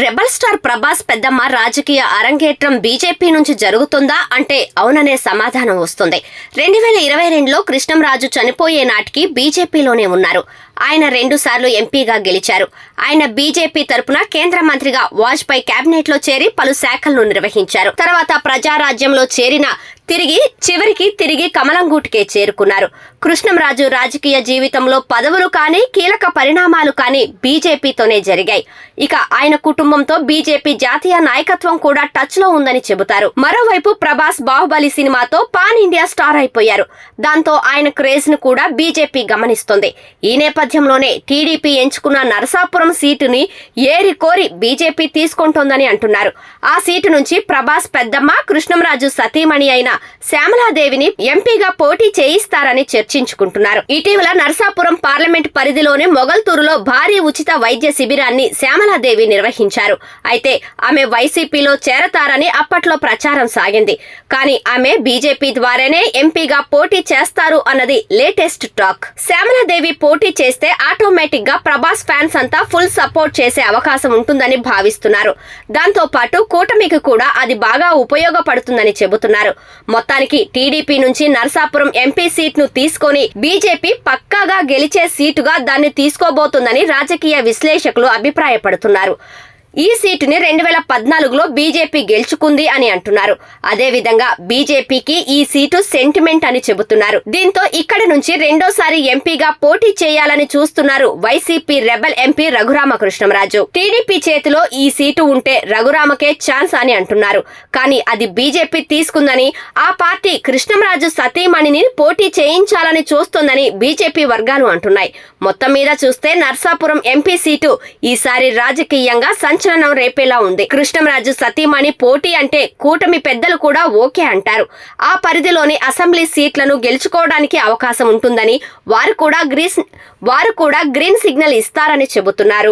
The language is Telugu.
రెబల్ స్టార్ ప్రభాస్ పెద్దమ్మ రాజకీయ అరంగేట్రం బీజేపీ నుంచి జరుగుతుందా అంటే అవుననే సమాధానం వస్తుంది. రెండు వేల ఇరవై రెండులో కృష్ణంరాజు చనిపోయే నాటికి బీజేపీలోనే ఉన్నారు. ఆయన రెండు సార్లు ఎంపీగా గెలిచారు. ఆయన బీజేపీ తరపున కేంద్ర మంత్రిగా వాజ్పేయి కేబినెట్లో చేరి పలు శాఖలను నిర్వహించారు. తర్వాత ప్రజారాజ్యంలో చేరిన తిరిగి చివరికి తిరిగి కమలంగూటికే చేరుకున్నారు. కృష్ణంరాజు రాజకీయ జీవితంలో పదవులు కానీ కీలక పరిణామాలు కానీ బీజేపీతోనే జరిగాయి. ఇక ఆయన కుటుంబంతో బీజేపీ జాతీయ నాయకత్వం కూడా టచ్లో ఉందని చెబుతారు. మరోవైపు ప్రభాస్ బాహుబలి సినిమాతో పాన్ ఇండియా స్టార్ అయిపోయారు. దాంతో ఆయన క్రేజ్ను కూడా బీజేపీ గమనిస్తుంది. ఈ నేపథ్యంలోనే టీడీపీ ఎంచుకున్న నరసాపురం సీటుని ఏరి కోరి బీజేపీ తీసుకుంటోందని అంటున్నారు. ఆ సీటు నుంచి ప్రభాస్ పెద్దమ్మ కృష్ణంరాజు సతీమణి అయిన శ్యామలాదేవిని ఎంపీగా పోటీ చేయిస్తారని చర్చించుకుంటున్నారు. ఇటీవల నరసాపురం పార్లమెంట్ పరిధిలోని మొగల్తూరులో భారీ ఉచిత వైద్య శిబిరాన్ని శ్యామలాదేవి నిర్వహించారు. అయితే ఆమె వైసీపీలో చేరతారని అప్పట్లో ప్రచారం సాగింది. కానీ ఆమె బీజేపీ ద్వారానే ఎంపీగా పోటీ చేస్తారు అన్నది లేటెస్ట్ టాక్. శ్యామలాదేవి పోటీ చేస్తే ఆటోమేటిక్గా ప్రభాస్ ఫ్యాన్స్ అంతా ఫుల్ సపోర్ట్ చేసే అవకాశం ఉంటుందని భావిస్తున్నారు. దాంతో పాటు కూటమికి కూడా అది బాగా ఉపయోగపడుతుందని చెబుతున్నారు. మొత్తానికి టీడీపీ నుంచి నరసాపురం ఎంపీ సీట్ను తీసుకొని బీజేపీ పక్కాగా గెలిచే సీటుగా దాన్ని తీసుకోబోతుందని రాజకీయ విశ్లేషకులు అభిప్రాయపడుతున్నారు. ఈ సీటుని రెండు వేల పద్నాలుగులో బీజేపీ గెలుచుకుంది అని అంటున్నారు. అదేవిధంగా బీజేపీకి ఈ సీటు సెంటిమెంట్ అని చెబుతున్నారు. దీంతో ఇక్కడి నుంచి రెండోసారి ఎంపీగా పోటీ చేయాలని చూస్తున్నారు YCP rebel MP Raghuramakrishnamraju. TDP చేతిలో ఈ సీటు ఉంటే రఘురామకే ఛాన్స్ అని అంటున్నారు. కానీ అది బీజేపీ తీసుకుందని ఆ పార్టీ కృష్ణంరాజు సతీమణిని పోటీ చేయించాలని చూస్తోందని బీజేపీ వర్గాలు అంటున్నాయి. మొత్తం మీద చూస్తే నర్సాపురం ఎంపీ సీటు ఈసారి రాజకీయంగా సంచలనం రేపేలా ఉంది. కృష్ణంరాజు సతీమణి పోటీ అంటే కూటమి పెద్దలు కూడా ఓకే అంటారు. ఆ పరిధిలోని అసెంబ్లీ సీట్లను గెలుచుకోవడానికి అవకాశం ఉంటుందని వారు కూడా గ్రీన్ వారు కూడా గ్రీన్ సిగ్నల్ ఇస్తారని చెబుతున్నారు.